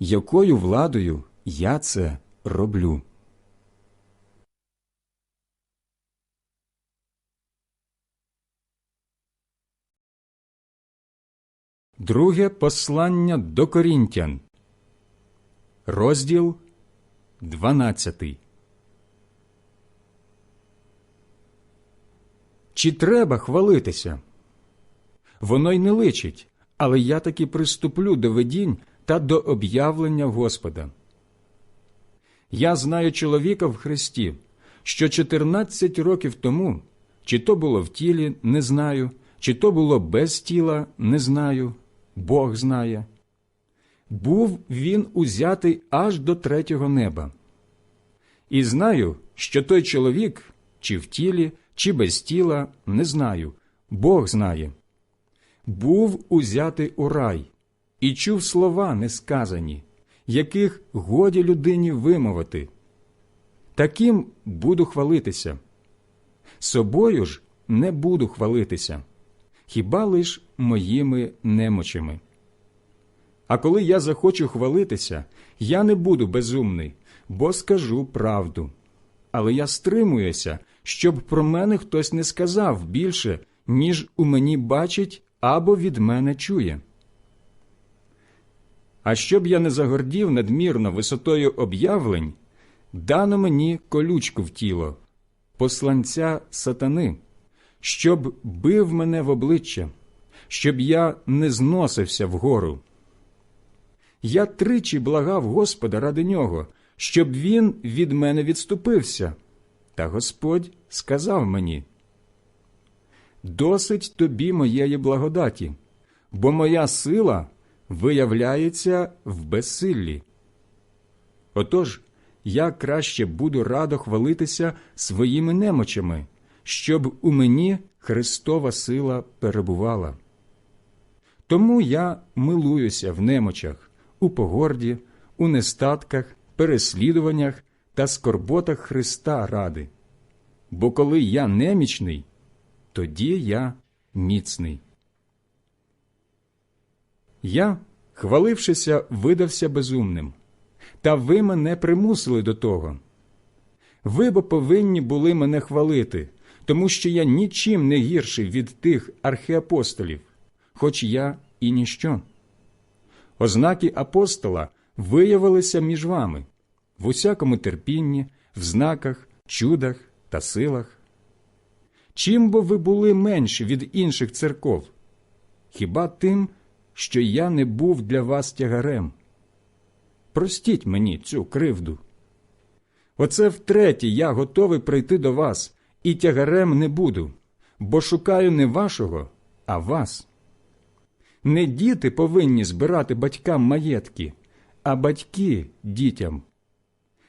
якою владою я це роблю. Друге послання до Корінтян, розділ 12. Чи треба хвалитися? Воно й не личить, але я таки приступлю до видінь та до об'явлення Господа. Я знаю чоловіка в Христі, що 14 років тому, чи то було в тілі, не знаю, чи то було без тіла, не знаю. Бог знає. Був він узятий аж до третього неба. І знаю, що той чоловік, чи в тілі, чи без тіла, не знаю, Бог знає. Був узятий у рай і чув слова несказані, яких годі людині вимовити. Таким буду хвалитися. Собою ж не буду хвалитися хіба лиш моїми немочами. А коли я захочу хвалитися, я не буду безумний, бо скажу правду. Але я стримуюся, щоб про мене хтось не сказав більше, ніж у мені бачить або від мене чує. А щоб я не загордів надмірно висотою об'явлень, дано мені колючку в тіло, посланця сатани щоб бив мене в обличчя, щоб я не зносився вгору. Я тричі благав Господа ради нього, щоб він від мене відступився. Та Господь сказав мені Досить тобі моєї благодаті, бо моя сила виявляється в безсиллі. Отож я краще буду радо хвалитися своїми немочами щоб у мені Христова сила перебувала. Тому я милуюся в немочах, у погорді, у нестатках, переслідуваннях та скорботах Христа ради. Бо коли я немічний, тоді я міцний. Я, хвалившися, видався безумним, та ви мене примусили до того. Ви бо повинні були мене хвалити, тому що я нічим не гірший від тих архіапостолів, хоч я і ніщо. Ознаки апостола виявилися між вами в усякому терпінні, в знаках, чудах та силах. Чим бо ви були менші від інших церков? Хіба тим, що я не був для вас тягарем? Простіть мені цю кривду. Оце втретє я готовий прийти до вас і тягарем не буду, бо шукаю не вашого, а вас. Не діти повинні збирати батькам маєтки, а батьки дітям.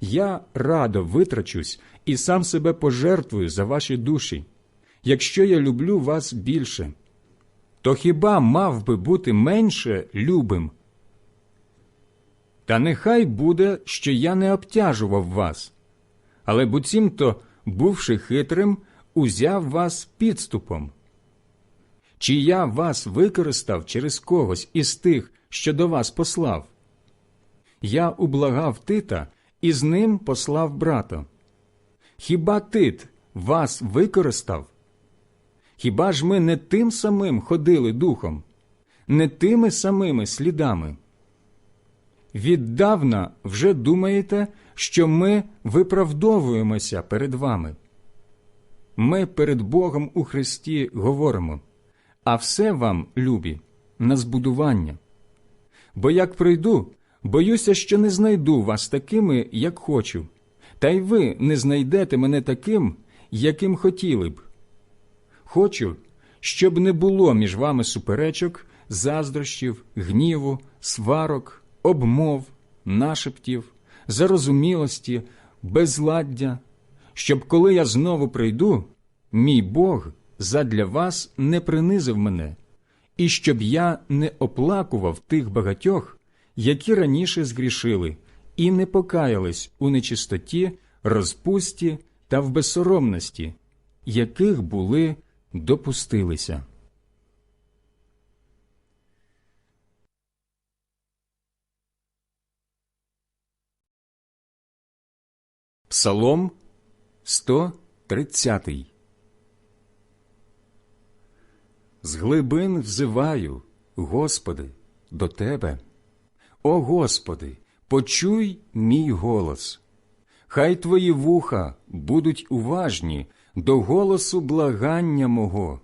Я радо витрачусь і сам себе пожертвую за ваші душі, якщо я люблю вас більше. То хіба мав би бути менше любим? Та нехай буде, що я не обтяжував вас, але буцімто бувши хитрим, узяв вас підступом? Чи я вас використав через когось із тих, що до вас послав? Я ублагав Тита і з ним послав брата. Хіба Тит вас використав? Хіба ж ми не тим самим ходили духом, не тими самими слідами? Віддавна вже думаєте, що ми виправдовуємося перед вами. Ми перед Богом у Христі говоримо, а все вам, любі, на збудування. Бо як прийду, боюся, що не знайду вас такими, як хочу, та й ви не знайдете мене таким, яким хотіли б. Хочу, щоб не було між вами суперечок, заздрощів, гніву, сварок, обмов, нашептів, зарозумілості, безладдя, щоб коли я знову прийду, мій Бог задля вас не принизив мене, і щоб я не оплакував тих багатьох, які раніше згрішили, і не покаялись у нечистоті, розпусті та в безсоромності, яких були допустилися. Псалом 130 З глибин взиваю, Господи, до Тебе. О Господи, почуй мій голос. Хай Твої вуха будуть уважні до голосу благання мого.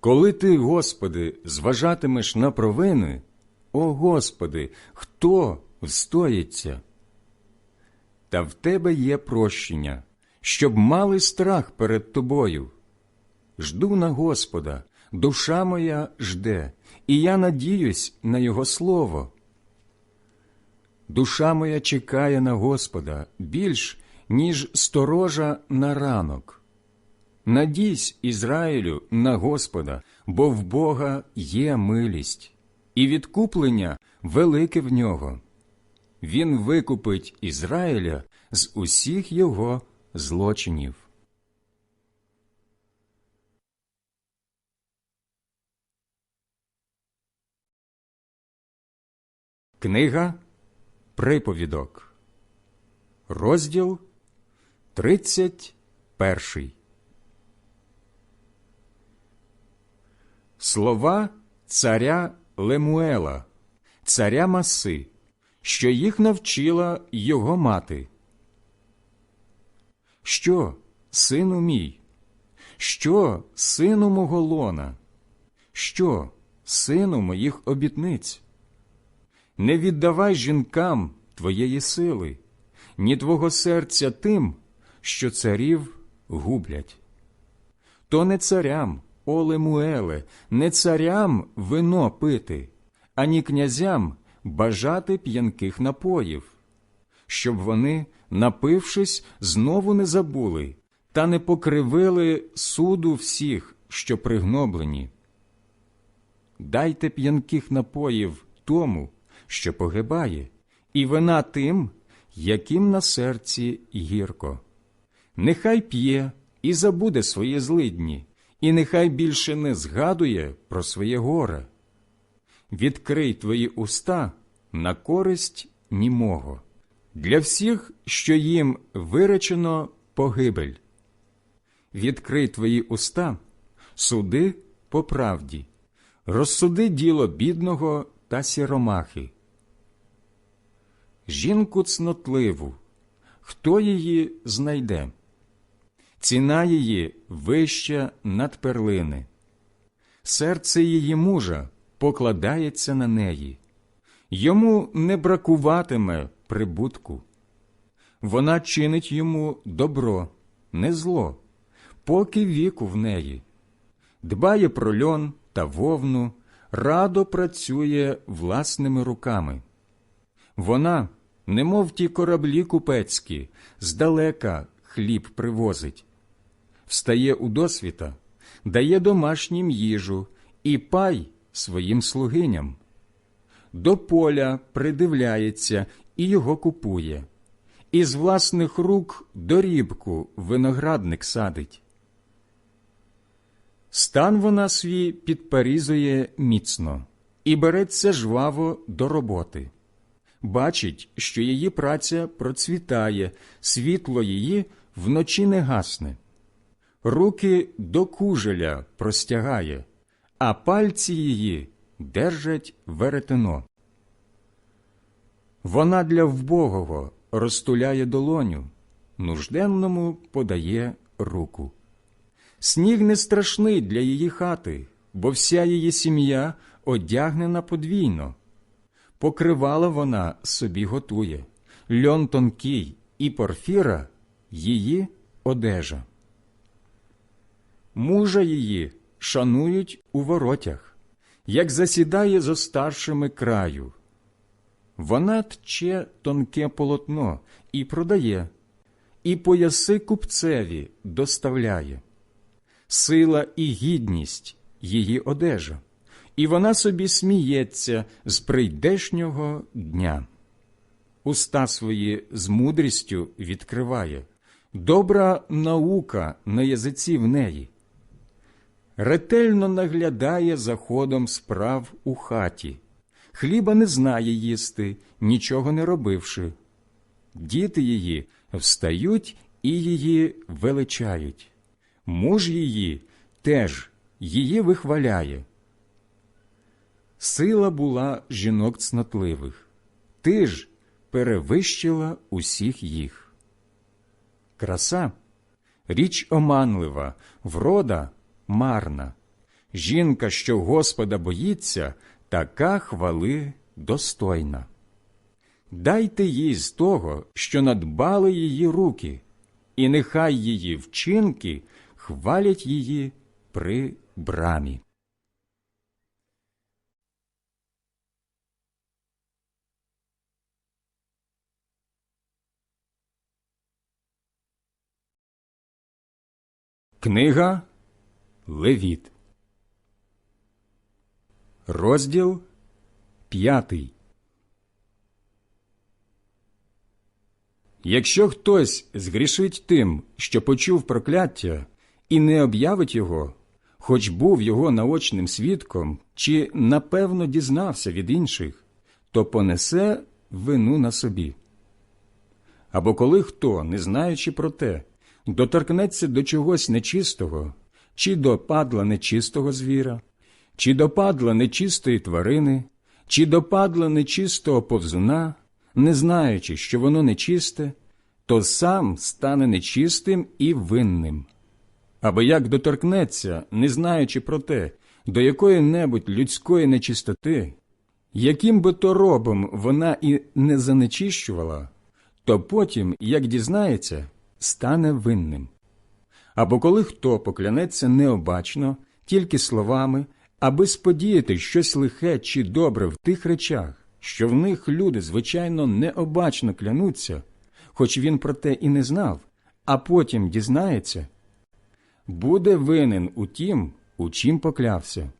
Коли ти, Господи, зважатимеш на провини, о Господи, хто встоїться? Та в Тебе є прощення, щоб мали страх перед Тобою. Жду на Господа, душа моя жде, і я надіюсь на Його слово. Душа моя чекає на Господа більш, ніж сторожа на ранок. Надійсь, Ізраїлю, на Господа, бо в Бога є милість, і відкуплення велике в нього. Він викупить Ізраїля з усіх його злочинів. Книга Приповідок, розділ 31 Слова царя Лемуела, царя Маси, що їх навчила його мати. Що, сину мій? Що, сину мого лона? Що, сину моїх обітниць? Не віддавай жінкам твоєї сили, ні твого серця тим, що царів гублять. То не царям, о Лемуеле, не царям вино пити, ані князям бажати п'янких напоїв, щоб вони, напившись, знову не забули та не покривили суду всіх, що пригноблені. Дайте п'янких напоїв тому, що погибає, і вина тим, яким на серці гірко. Нехай п'є і забуде свої злидні, і нехай більше не згадує про своє горе. Відкрий твої уста на користь німого, для всіх, що їм виречено погибель. Відкрий твої уста, суди по правді, розсуди діло бідного та сіромахи. Жінку цнотливу, хто її знайде? Ціна її вища над перлини, серце її мужа покладається на неї, йому не бракуватиме прибутку. Вона чинить йому добро, не зло, поки віку в неї, дбає про льон та вовну, радо працює власними руками. Вона, немов ті кораблі купецькі, здалека хліб привозить, встає у досвіта, дає домашнім їжу і пай своїм слугиням. До поля придивляється і його купує, із власних рук дорібку виноградник садить. Стан вона свій підпарізує міцно і береться жваво до роботи. Бачить, що її праця процвітає, світло її вночі не гасне, руки до кужеля простягає, а пальці її держать веретено. Вона для вбогого розтуляє долоню, нужденному подає руку. Сніг не страшний для її хати, бо вся її сім'я одягнена подвійно, покривала вона собі готує, льон тонкий і порфіра її одежа. Мужа її шанують у воротях, як засідає зо старшими краю. Вона тче тонке полотно і продає, і пояси купцеві доставляє. Сила і гідність її одежа, і вона собі сміється з прийдешнього дня. Уста свої з мудрістю відкриває, добра наука на язиці в неї. Ретельно наглядає за ходом справ у хаті, хліба не знає їсти, нічого не робивши. Діти її встають і її величають. Муж її теж її вихваляє. Сила була жінок цнотливих, ти ж перевищила усіх їх. Краса річ оманлива, врода марна. Жінка, що Господа боїться, така хвали достойна. Дайте їй з того, що надбали її руки, і нехай її вчинки хвалять її при брамі. Книга Левіт, розділ п'ятий. Якщо хтось згрішить тим, що почув прокляття, і не об'явить його, хоч був його наочним свідком, чи напевно дізнався від інших, то понесе вину на собі. Або коли хто, не знаючи про те, доторкнеться до чогось нечистого, чи до падла нечистого звіра, чи до падла нечистої тварини, чи до падла нечистого повзуна, не знаючи, що воно нечисте, то сам стане нечистим і винним. Або як доторкнеться, не знаючи про те, до якої небудь людської нечистоти, яким би то робом вона і не занечищувала, то потім, як дізнається, стане винним. Або коли хто поклянеться необачно, тільки словами, аби сподіяти щось лихе чи добре в тих речах, що в них люди, звичайно, необачно клянуться, хоч він про те і не знав, а потім дізнається, буде винен у тім, у чим поклявся.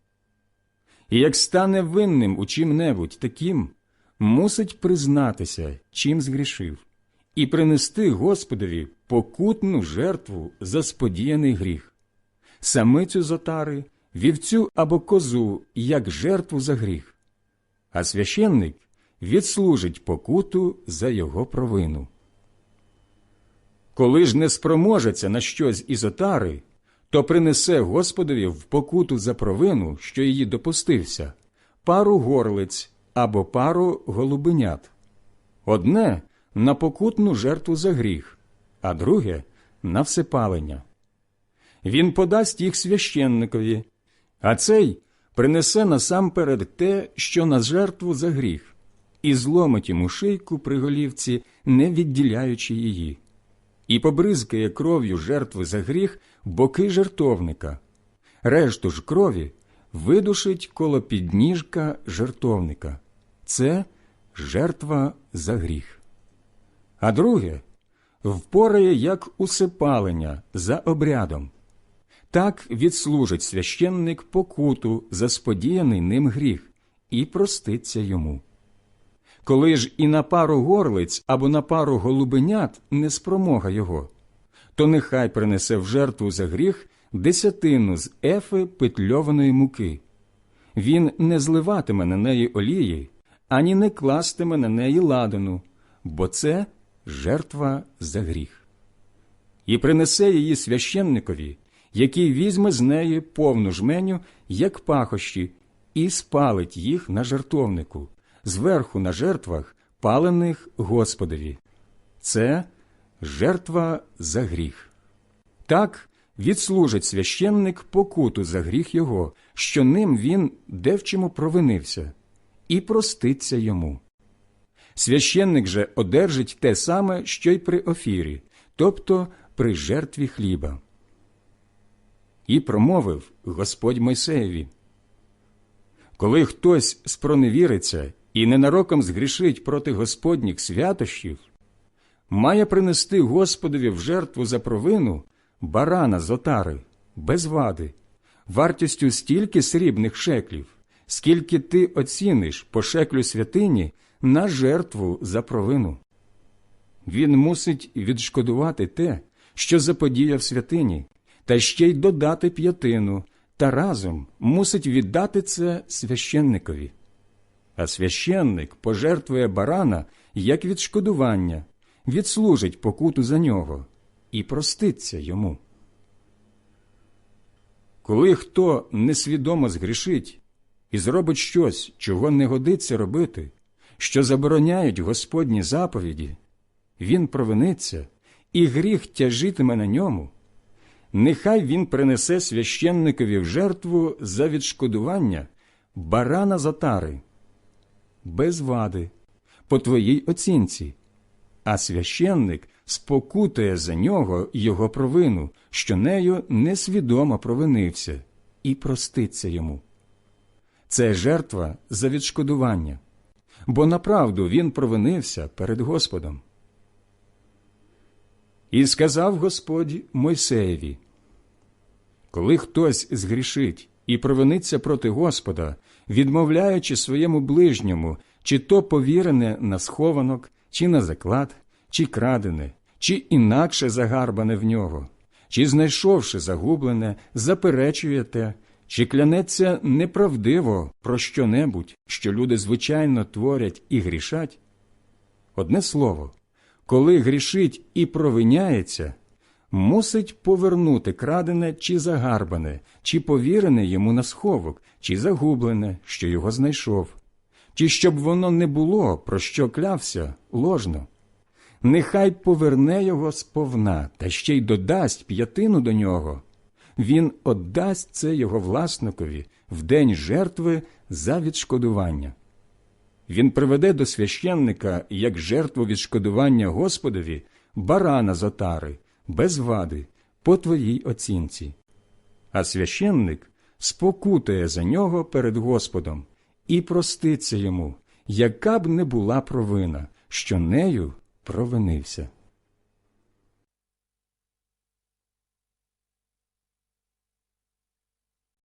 І як стане винним у чим-небудь таким, мусить признатися, чим згрішив, і принести Господові покутну жертву за сподіяний гріх, самицю з отари, вівцю або козу як жертву за гріх, а священник відслужить покуту за його провину. Коли ж не спроможеться на щось із отари, то принесе Господові в покуту за провину, що її допустився, пару горлиць або пару голубенят. Одне на покутну жертву за гріх, а друге на всепалення. Він подасть їх священникові, а цей принесе насамперед те, що на жертву за гріх, і зломить йому шийку при голівці, не відділяючи її, і побризкає кров'ю жертви за гріх боки жертовника, решту ж крові видушить коло підніжка жертовника. Це жертва за гріх. А друге впорає як усипалення за обрядом. Так відслужить священник покуту за сподіяний ним гріх і проститься йому. Коли ж і на пару горлиць або на пару голубенят не спромога його, то нехай принесе в жертву за гріх десятину з ефи петльованої муки. Він не зливатиме на неї олії, ані не кластиме на неї ладану, бо це жертва за гріх. І принесе її священникові, який візьме з неї повну жменю, як пахощі, і спалить їх на жертовнику, зверху на жертвах, палених Господові. Це жертва за гріх. Так відслужить священник покуту за гріх його, що ним він де в чому провинився, і проститься йому. Священник же одержить те саме, що й при офірі, тобто при жертві хліба. І промовив Господь Мойсеєві. Коли хтось спроневіриться і ненароком згрішить проти Господніх святощів, має принести Господові в жертву за провину барана з отари, без вади, вартістю стільки срібних шеклів, скільки ти оціниш по шеклю святині на жертву за провину. Він мусить відшкодувати те, що заподіяв святині, та ще й додати п'ятину, та разом мусить віддати це священникові. А священник пожертвує барана як відшкодування, відслужить покуту за нього і проститься йому. Коли хто несвідомо згрішить і зробить щось, чого не годиться робити, що забороняють Господні заповіді, він провиниться, і гріх тяжитиме на ньому, нехай він принесе священникові в жертву за відшкодування барана затари, без вади, по твоїй оцінці, а священник спокутує за нього його провину, що нею несвідомо провинився, і проститься йому. Це жертва за відшкодування, бо направду він провинився перед Господом. І сказав Господь Мойсеєві, коли хтось згрішить і провиниться проти Господа, відмовляючи своєму ближньому, чи то повірене на схованок, чи на заклад, чи крадене, чи інакше загарбане в нього, чи, знайшовши загублене, заперечує те, чи клянеться неправдиво про що-небудь, що люди звичайно творять і грішать. Одне слово, коли грішить і провиняється, мусить повернути крадене чи загарбане, чи повірене йому на сховок, чи загублене, що його знайшов, чи щоб воно не було, про що клявся, ложно. Нехай поверне його сповна та ще й додасть п'ятину до нього. Він отдасть це його власникові в день жертви за відшкодування. Він приведе до священника як жертву відшкодування Господові барана з отари, без вади, по твоїй оцінці. А священник спокутує за нього перед Господом і проститься йому, яка б не була провина, що нею провинився.